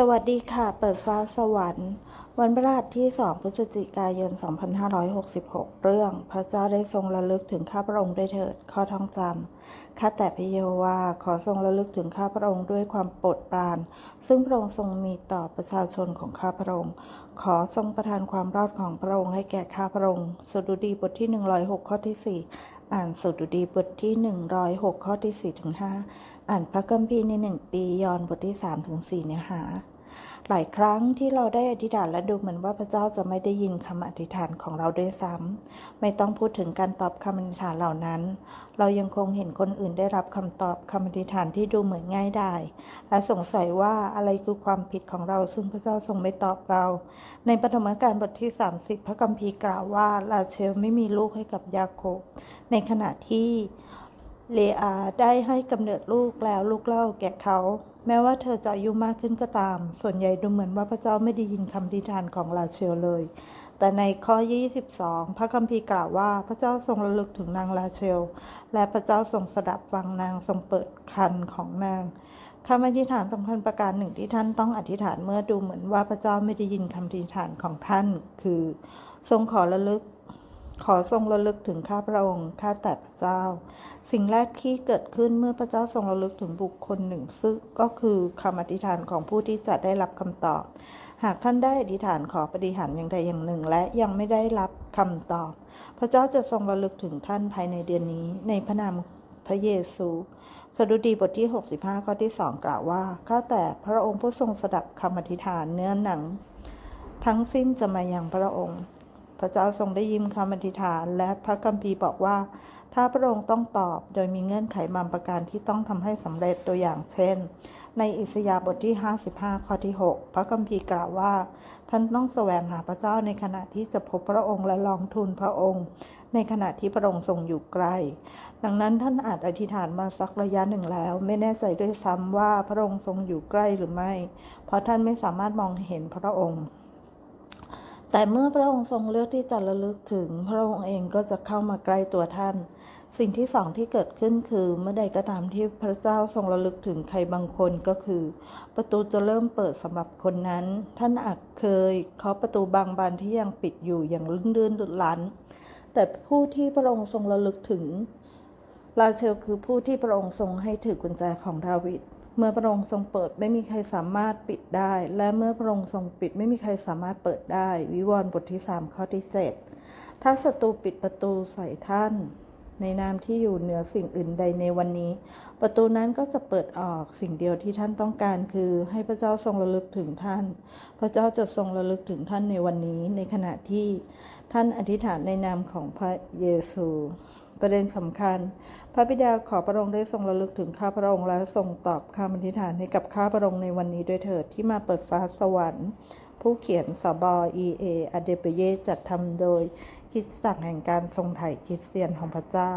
สวัสดีค่ะ เปิดฟ้าสวรรค์ วันพฤหัสที่ 2 พฤศจิกายน 2566 เรื่อง พระเจ้าได้ทรงระลึกถึงข้าพระองค์ด้วยเถิด ข้อท่องจำ ข้าแต่พระเยโวาขอทรงระลึกถึงข้าพระองค์ด้วยความโปรดปราน ซึ่งพระองค์ทรงมีต่อประชาชนของข้าพระองค์ ขอทรงประทานความรอดของพระองค์ให้แก่ข้าพระองค์ สดุดีบทที่ 106 ข้อที่ 4 อ่านสดุดีบทที่ 106 ข้อที่4ถึง5อ่านพระคัมภีร์ในหนึ่งปี ยอนบทที่3ถึง4เนื้อหา หลายครั้งที่เราได้อธิษฐานและดูเหมือนว่าพระเจ้าจะไม่ได้ยินคำอธิษฐานของเราด้วยซ้ำไม่ต้องพูดถึงการตอบคำอธิษฐานเหล่านั้น เรายังคงเห็นคนอื่นได้รับคำตอบคำอธิษฐานที่ดูเหมือนง่ายดายและสงสัยว่าอะไรคือความผิดของเราซึ่งพระเจ้าทรงไม่ตอบเรา ในปฐมกาลบทที่ 30 พระคัมภีร์กล่าวว่าลาเชลไม่มีลูกให้กับยาโคบในขณะที่ เลอาได้ให้กำเนิดลูกแล้วลูกเล่าแก่เขา แม้ว่าเธอจะอายุมากขึ้นก็ตาม ส่วนใหญ่ดูเหมือนว่าพระเจ้าไม่ได้ยินคำอธิษฐานของลาเชลเลย แต่ในข้อ 22 พระคัมภีร์กล่าวว่าพระเจ้าทรงระลึกถึงนางลาเชล และพระเจ้าทรงสดับฟังนางทรงเปิดคันของนางคำอธิษฐานสำคัญประการหนึ่งที่ท่านต้องอธิษฐานเมื่อดูเหมือนว่าพระเจ้าไม่ได้ยินคำอธิษฐานของท่าน คือ ทรงขอระลึก ขอทรงระลึกถึงข้าพระองค์ ข้าแต่พระเจ้า สิ่งแรกที่เกิดขึ้นเมื่อพระเจ้าทรงระลึกถึงบุคคลหนึ่ง ซึ่งก็คือคำอธิษฐานของผู้ที่จะได้รับคำตอบ หากท่านได้อธิษฐานขอปฏิหารอย่างใดอย่างหนึ่ง และยังไม่ได้รับคำตอบ พระเจ้าจะทรงระลึกถึงท่านภายในเดือนนี้ ในพระนามพระเยซู สดุดีบทที่ 65 ข้อที่ 2 กล่าวว่า ข้าแต่พระองค์ผู้ทรงสดับคำอธิษฐานเนื้อหนัง ทั้งสิ้นจะมายังพระองค์ พระเจ้าทรงได้ยินคำอธิษฐาน และพระคัมภีร์บอกว่า ถ้าพระองค์ต้องตอบโดยมีเงื่อนไขบางประการที่ต้องทำให้สำเร็จตัวอย่างเช่น ในอิสยาห์บทที่ 55 ข้อที่ 6 พระคัมภีร์กล่าวว่า ท่านต้องแสวงหาพระเจ้าในขณะที่จะพบพระองค์และลองทูลพระองค์ ในขณะที่พระองค์ทรงอยู่ใกล้ดังนั้นท่านอาจอธิษฐานมาสักระยะหนึ่งแล้ว ไม่แน่ใจด้วยซ้ำว่าพระองค์ทรงอยู่ใกล้หรือไม่ เพราะท่านไม่สามารถมองเห็นพระองค์ แต่เมื่อพระองค์ทรงเลือกที่จะระลึกถึง พระองค์เองก็จะเข้ามาใกล้ตัวท่าน สิ่งที่สองที่เกิดขึ้นคือเมื่อใดก็ตามที่พระเจ้าทรงระลึกถึงใครบางคนก็คือ ประตูจะเริ่มเปิดสำหรับคนนั้น ท่านอาจเคยเคาะประตูบางบานที่ยังปิดอยู่อย่างลื่นๆดุดลัน แต่ผู้ที่พระองค์ทรงระลึกถึงลาเชลคือผู้ที่พระองค์ทรงให้ถือกุญแจของดาวิด เมื่อพระองค์ทรงเปิดไม่มีใครสามารถปิดได้ และเมื่อพระองค์ทรงปิดไม่มีใครสามารถเปิดได้ วิวรณ์บทที่ 3 ข้อที่ 7 ถ้าศัตรูปิดประตูใส่ท่าน ในนามที่อยู่เหนือสิ่งอื่นใดในวันนี้ ประตูนั้นก็จะเปิดออกสิ่งเดียวที่ท่านต้องการคือให้พระเจ้าทรงระลึกถึงท่าน พระเจ้าจะทรงระลึกถึงท่านในวันนี้ ในขณะที่ท่านอธิษฐานในนามของพระเยซู ประเด็นสำคัญ พระบิดาขอพระองค์ได้ทรงระลึกถึงข้าพระองค์และทรงตอบคำอธิษฐานให้กับข้าพระองค์ในวันนี้ด้วยเถิดที่มาเปิดฟ้าสวรรค์ ผู้เขียนสบอเอเออเดเปเยจัดทำโดยคิดสั่งแห่งการทรงไถ่คริสเตียนของพระเจ้า